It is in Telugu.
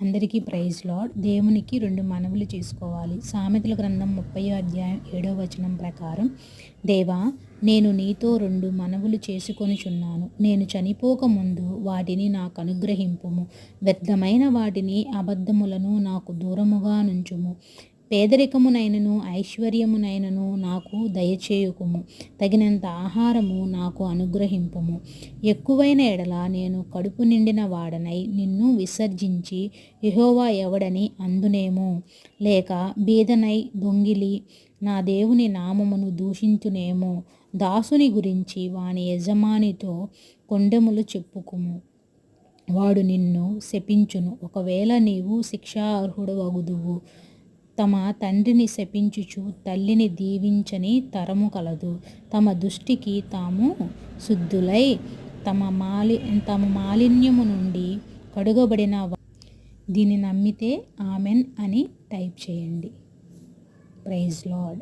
అందరికీ ప్రైజ్ లాడ్ దేవునికి రెండు మనవులు చేసుకోవాలి. సామెతల గ్రంథం ముప్పై అధ్యాయం ఏడవ వచనం ప్రకారం దేవా నేను నీతో రెండు మనవులు చేసుకొనుచున్నాను. నేను చనిపోకముందు వాటిని నాకు అనుగ్రహింపుము. వ్యర్థమైన వాటిని అబద్ధములను నాకు దూరముగా నుంచుము. పేదరికమునైనను ఐశ్వర్యమునైనను నాకు దయచేయుకుము. తగినంత ఆహారము నాకు అనుగ్రహింపుము. ఎక్కువైన ఎడల నేను కడుపు నిండిన వాడనై నిన్ను విసర్జించి యహోవా ఎవడని అందునేమో. లేక బీదనై దొంగిలి నా దేవుని నామమును దూషించునేమో. దాసుని గురించి వాని యజమానితో కొండెములు చెప్పుకుము. వాడు నిన్ను శపించును. ఒకవేళ నీవు శిక్షార్హుడు వగుదువు తమ తండ్రిని శపించుచు తల్లిని దీవించని తరము కలదు. తమ దృష్టికి తాము శుద్ధులై తమ మాలి తమ మాలిన్యము నుండి కడుగబడిన దీన్ని నమ్మితే ఆమెన్ అని టైప్ చేయండి. Praise lord